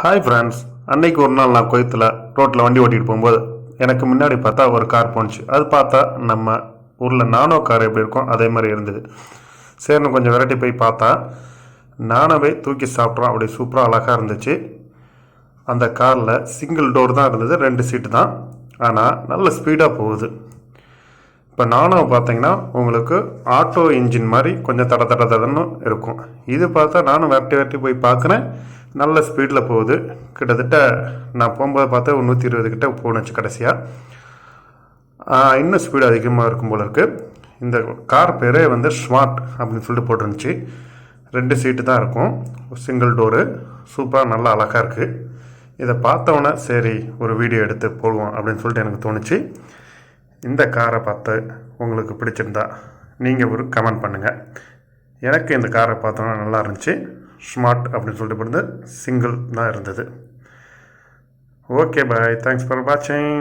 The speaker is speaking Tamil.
ஹாய் ஃப்ரெண்ட்ஸ் அன்னைக்கு ஒரு நாள் நான் கோயத்தில் ரோட்டில் வண்டி ஓட்டிகிட்டு போகும்போது எனக்கு முன்னாடி பார்த்தா ஒரு கார் போணுச்சு. அது பார்த்தா நம்ம ஊரில் நானோ கார் எப்படி இருக்கும் அதே மாதிரி இருந்தது. சரின்னு கொஞ்சம் விரட்டி போய் பார்த்தா நானவே தூக்கி சாப்பிட்றோம். அப்படி சூப்பராக அழகாக இருந்துச்சு. அந்த காரில் சிங்கிள் டோர் தான் இருந்தது. ரெண்டு சீட்டு தான். ஆனால் நல்ல ஸ்பீடாக போகுது. இப்போ நானோ பார்த்தீங்கன்னா உங்களுக்கு ஆட்டோ இன்ஜின் மாதிரி கொஞ்சம் தட தட தடன்னு இருக்கும். இது பார்த்தா நானும் விரட்டி விரட்டி போய் பார்க்குறேன். நல்ல ஸ்பீடில் போகுது. கிட்டத்தட்ட நான் போகும்போது பார்த்தா ஒரு நூற்றி இருபது கிட்ட போணுச்சு கடைசியாக இன்னும் ஸ்பீடு அதிகமாக இருக்கும் போல இருக்குது இந்த கார் பேரே வந்து ஸ்மார்ட் அப்படின்னு சொல்லிட்டு போட்டிருந்துச்சு. ரெண்டு சீட்டு தான் இருக்கும். சிங்கிள் டோரு சூப்பராக நல்லா அழகாக இருக்குது இதை பார்த்தோன்னே சரி ஒரு வீடியோ எடுத்து போடுவோம் அப்படின்னு சொல்லிட்டு எனக்கு தோணுச்சு. இந்த காரை பார்த்து உங்களுக்கு பிடிச்சிருந்தா நீங்கள் ஒரு கமெண்ட் பண்ணுங்கள் எனக்கு இந்த காரை பார்த்தோன்னா நல்லா இருந்துச்சு. ஸ்மார்ட் அப்படின்னு சொல்லிட்டு போட்டு சிங்கிள் தான் இருந்தது. ஓகே பாய் தேங்க்ஸ் ஃபார் வாட்சிங்